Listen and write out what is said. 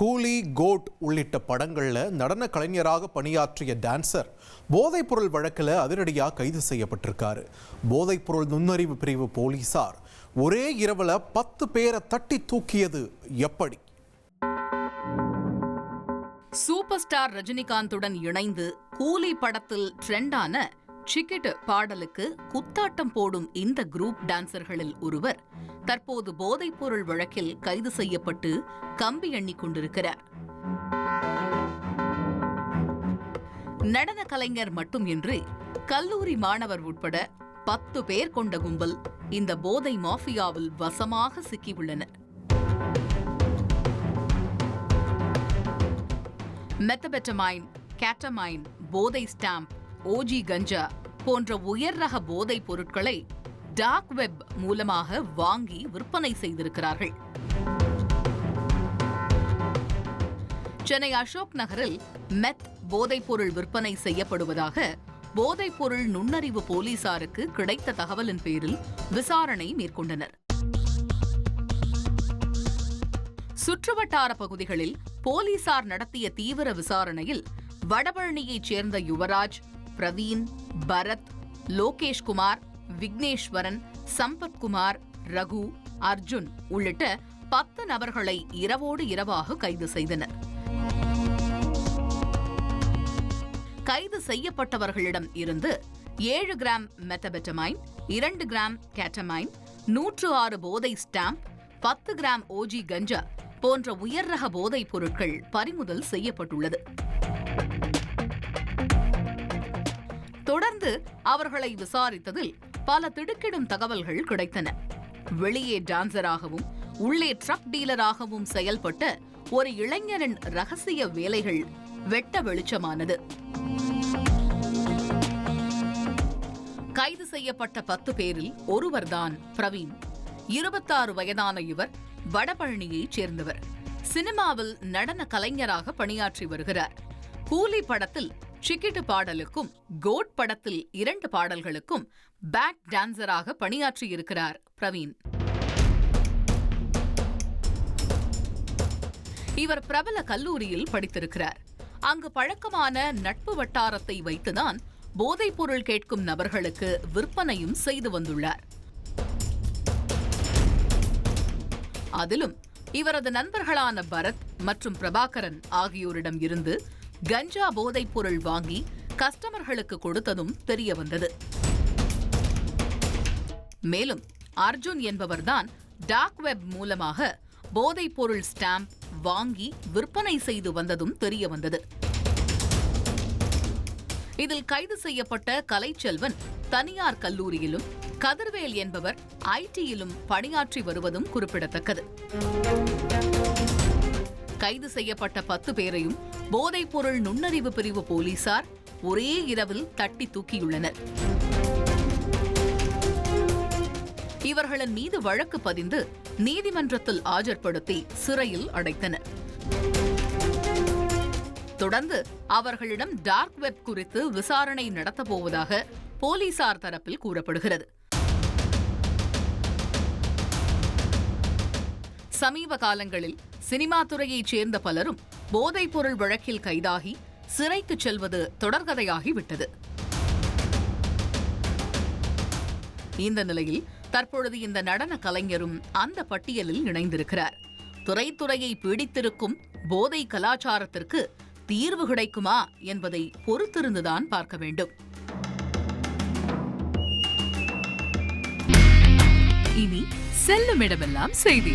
கூலி கோட் உள்ளிட்ட படங்களில் நடன கலைஞராக பணியாற்றிய டான்சர் போதைப்பொருள் வழக்கில் அதிரடியாக கைது செய்யப்பட்டிருக்காரு. போதைப்பொருள் நுண்ணறிவு பிரிவு போலீசார் ஒரே இரவில் பத்து பேரை தட்டி தூக்கியது எப்படி? சூப்பர் ஸ்டார் ரஜினிகாந்துடன் இணைந்து கூலி படத்தில் ட்ரெண்டான சிக்கிட்டு பாடலுக்கு குத்தாட்டம் போடும் இந்த குரூப் டான்சர்களில் ஒருவர் தற்போது போதைப்பொருள் வழக்கில் கைது செய்யப்பட்டு கம்பி எண்ணிக் கொண்டிருக்கிறார். நடன கலைஞர் மட்டுமின்றி கல்லூரி மாணவர் உட்பட பத்து பேர் கொண்ட கும்பல் இந்த போதை மாஃபியாவில் வசமாக சிக்கியுள்ளனர். மெத்தபெட்டமைன் கேட்டமைன் போதை ஸ்டாம்ப் ஓஜி கஞ்சா போன்ற உயர் ரக போதைப் பொருட்களை டார்க் வெப் மூலமாக வாங்கி விற்பனை செய்திருக்கிறார்கள். சென்னை அசோக் நகரில் மெத் போதைப்பொருள் விற்பனை செய்யப்படுவதாக போதைப்பொருள் நுண்ணறிவு போலீசாருக்கு கிடைத்த தகவலின் பேரில் விசாரணை மேற்கொண்டனர். சுற்றுவட்டார பகுதிகளில் போலீசார் நடத்திய தீவிர விசாரணையில் வடபழனியைச் சேர்ந்த யுவராஜ் பிரவீன் பரத் லோகேஷ்குமார் விக்னேஸ்வரன் சம்பத்குமார் ரகு அர்ஜுன் உள்ளிட்ட பத்து நபர்களை இரவோடு இரவாக கைது செய்தனர். கைது செய்யப்பட்டவர்களிடம் இருந்து ஏழு கிராம் மெத்தபெட்டமைன் இரண்டு கிராம் கேட்டமைன் நூற்று ஆறு போதை ஸ்டாம்ப் பத்து கிராம் ஓஜி கஞ்சா போன்ற உயர் ரக போதைப் பொருட்கள் பறிமுதல் செய்யப்பட்டுள்ளது. தொடர்ந்து அவர்களை விசாரித்ததில் பல திடுக்கிடும் தகவல்கள் கிடைத்தன. வெளியே டான்சராகவும் உள்ளே ட்ரக் டீலராகவும் செயல்பட்ட ஒரு இளைஞரின் ரகசிய வேலைகள் வெட்ட வெளிச்சமானது. கைது செய்யப்பட்ட பத்து பேரில் ஒருவர்தான் பிரவீன். இருபத்தாறு வயதான இவர் வடபழனியைச் சேர்ந்தவர். சினிமாவில் நடன கலைஞராக பணியாற்றி வருகிறார். கூலி படத்தில் சிக்கிட்டு பாடலுக்கும் கோட் படத்தில் இரண்டு பாடல்களுக்கும் பேக் டான்சராக பணியாற்றியிருக்கிறார் பிரவீன். இவர் பிரபல கல்லூரியில் படித்திருக்கிறார். அங்கு பழக்கமான நட்பு வட்டாரத்தை வைத்துதான் போதைப்பொருள் கேட்கும் நபர்களுக்கு விற்பனையும் செய்து வந்துள்ளார். அதிலும் இவரது நண்பர்களான பரத் மற்றும் பிரபாகரன் ஆகியோரிடம் இருந்து கஞ்சா போதைப் பொருள் வாங்கி கஸ்டமர்களுக்கு கொடுத்ததும் தெரிய வந்தது. மேலும் அர்ஜுன் என்பவர்தான் டார்க் வெப் மூலமாக போதைப் பொருள் ஸ்டாம்ப் வாங்கி விற்பனை செய்து வந்ததும் தெரிய வந்தது. இதில் கைது செய்யப்பட்ட கலைச்செல்வன் தனியார் கல்லூரியிலும் கதிர்வேல் என்பவர் ஐடியிலும் பணியாற்றி வருவதும் குறிப்பிடத்தக்கது. கைது செய்யப்பட்ட பத்து பேரையும் போதைப்பொருள் நுண்ணறிவு பிரிவு போலீசார் ஒரே இரவில் தட்டி தூக்கியுள்ளனர். இவர்களின் மீது வழக்கு பதிந்து நீதிமன்றத்தில் ஆஜர்படுத்தி சிறையில் அடைத்தனர். தொடர்ந்து அவர்களிடம் டார்க் வெப் குறித்து விசாரணை நடத்தப்போவதாக போலீசார் தரப்பில் கூறப்படுகிறது. சமீப காலங்களில் சினிமா துறையைச் சேர்ந்த பலரும் போதைப்பொருள் வழக்கில் கைதாகி சிறைக்கு செல்வது தொடர்கதையாகிவிட்டது. இந்த நிலையில் தற்பொழுது இந்த நடன கலைஞரும் அந்த பட்டியலில் இணைந்திருக்கிறார். துறைத்துறையை பீடித்திருக்கும் போதை கலாச்சாரத்திற்கு தீர்வு கிடைக்குமா என்பதை பொறுத்திருந்துதான் பார்க்க வேண்டும். இனி செல்லும் இடமெல்லாம் செய்தி.